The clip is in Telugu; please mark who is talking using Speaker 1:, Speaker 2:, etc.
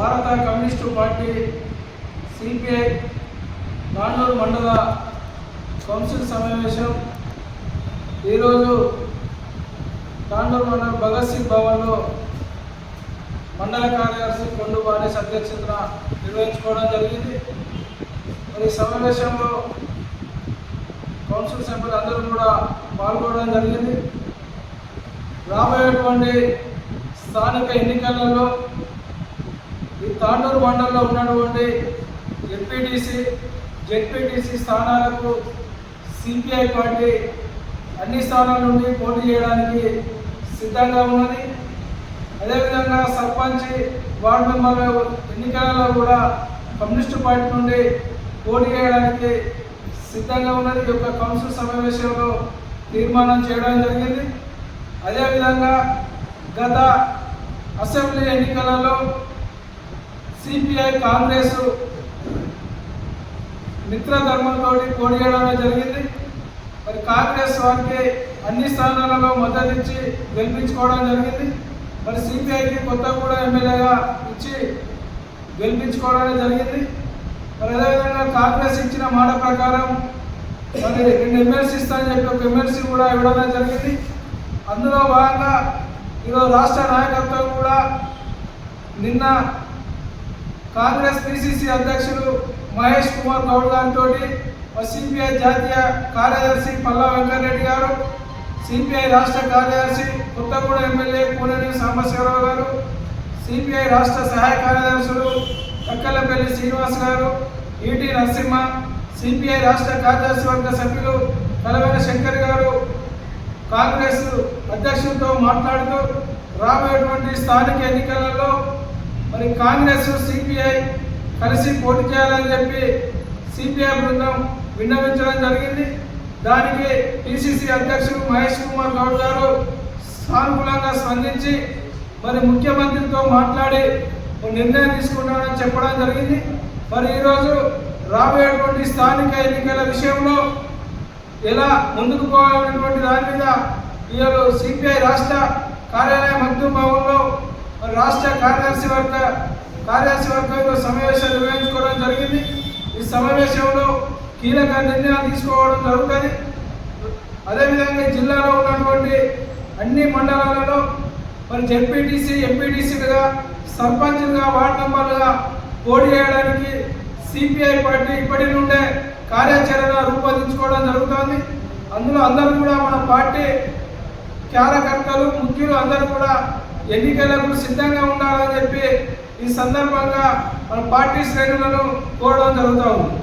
Speaker 1: భారత కమ్యూనిస్టు పార్టీ సిపిఐ తాండూరు మండల కౌన్సిల్ సమావేశం. ఈరోజు తాండూరు మండల భగత్ సింగ్ భవన్లో మండల కార్యదర్శి కొండు బానేస్ అధ్యక్షతన నిర్వహించుకోవడం జరిగింది. మరి ఈ సమావేశంలో కౌన్సిల్ సభ్యులు అందరూ కూడా పాల్గొనడం జరిగింది. రాబోయేటువంటి స్థానిక ఎన్నికలలో తాండూరు మండలంలో ఉన్నటువంటి ఎంపీటీసీ జెడ్పీటీసీ స్థానాలకు సిపిఐ పార్టీ అన్ని స్థానాల నుండి పోటీ చేయడానికి సిద్ధంగా ఉన్నది. అదేవిధంగా సర్పంచ్ వార్డు మెంబర్ ఎన్నికలలో కూడా కమ్యూనిస్టు పార్టీ నుండి పోటీ చేయడానికి సిద్ధంగా ఉన్నది. ఈ యొక్క కౌన్సిల్ సమావేశంలో తీర్మానం చేయడం జరిగింది. అదేవిధంగా గత అసెంబ్లీ ఎన్నికలలో సిపిఐ కాంగ్రెస్ మిత్రధర్మంతో పోటీ చేయడం జరిగింది. మరి కాంగ్రెస్ వారికి అన్ని స్థానాలలో మద్దతు ఇచ్చి గెలిపించుకోవడం జరిగింది. మరి సిపిఐకి కొత్తగూడ ఎమ్మెల్యేగా ఇచ్చి గెలిపించుకోవడం జరిగింది. మరి అదేవిధంగా కాంగ్రెస్ ఇచ్చిన మాట ప్రకారం మరి రెండు ఎమ్మెల్సీ ఇస్తానని చెప్పి ఒక ఎమ్మెల్సీ కూడా ఇవ్వడం జరిగింది. అందులో భాగంగా ఈరోజు రాష్ట్ర నాయకత్వం కూడా నిన్న కాంగ్రెస్ పిసిసి అధ్యక్షులు మహేష్ కుమార్ గౌడ్ గారితో సిపిఐ జాతీయ కార్యదర్శి పల్లా వెంకటరెడ్డి గారు సిపిఐ రాష్ట్ర కార్యదర్శి కొత్తగూడ ఎమ్మెల్యే పూనని సాంబశివరావు గారు సిపిఐ రాష్ట్ర సహాయ కార్యదర్శులు కక్కలపల్లి శ్రీనివాస్ గారు ఈటి నరసింహ సిపిఐ రాష్ట్ర కార్యదర్శి వర్గ సభ్యులు కలవెల శంకర్ గారు. కాంగ్రెస్ అధ్యక్షులతో మాట్లాడుతూ రాబోయేటువంటి స్థానిక ఎన్నికలలో మరి కాంగ్రెస్ సిపిఐ కలిసి పోటీ చేయాలని చెప్పి సిపిఐ బృందం విన్నవించడం జరిగింది. దానికి పిసిసి అధ్యక్షుడు మహేష్ కుమార్ గౌడ్ గారు సానుకూలంగా స్పందించి మరి ముఖ్యమంత్రితో మాట్లాడి నిర్ణయం తీసుకున్నామని చెప్పడం జరిగింది. మరి ఈరోజు రాబోయేటువంటి స్థానిక ఎన్నికల విషయంలో ఎలా ముందుకు పోవాలనేటువంటి దాని మీద ఈరోజు సిపిఐ రాష్ట్ర కార్యాలయం మద్దు భవన్లో రాష్ట్ర కార్యదర్శి వర్గ కార్యదర్శి వర్గంలో సమావేశాలు నిర్వహించుకోవడం జరిగింది. ఈ సమావేశంలో కీలక నిర్ణయాలు తీసుకోవడం జరుగుతుంది. అదేవిధంగా జిల్లాలో ఉన్నటువంటి అన్ని మండలాలలో మరి జెడ్పీటీసీ ఎంపీటీసీలుగా సర్పంచ్లుగా వార్డు మెంబర్లుగా పోటీ చేయడానికి సిపిఐ పార్టీ ఇప్పటి నుండే కార్యాచరణ రూపొందించుకోవడం జరుగుతుంది. అందులో అందరూ కూడా మన పార్టీ కార్యకర్తలు ముఖ్యులు అందరూ కూడా ఎన్నికలకు సిద్ధంగా ఉండాలని చెప్పి ఈ సందర్భంగా మన పార్టీ శ్రేణులను కోరడం జరుగుతూ ఉంది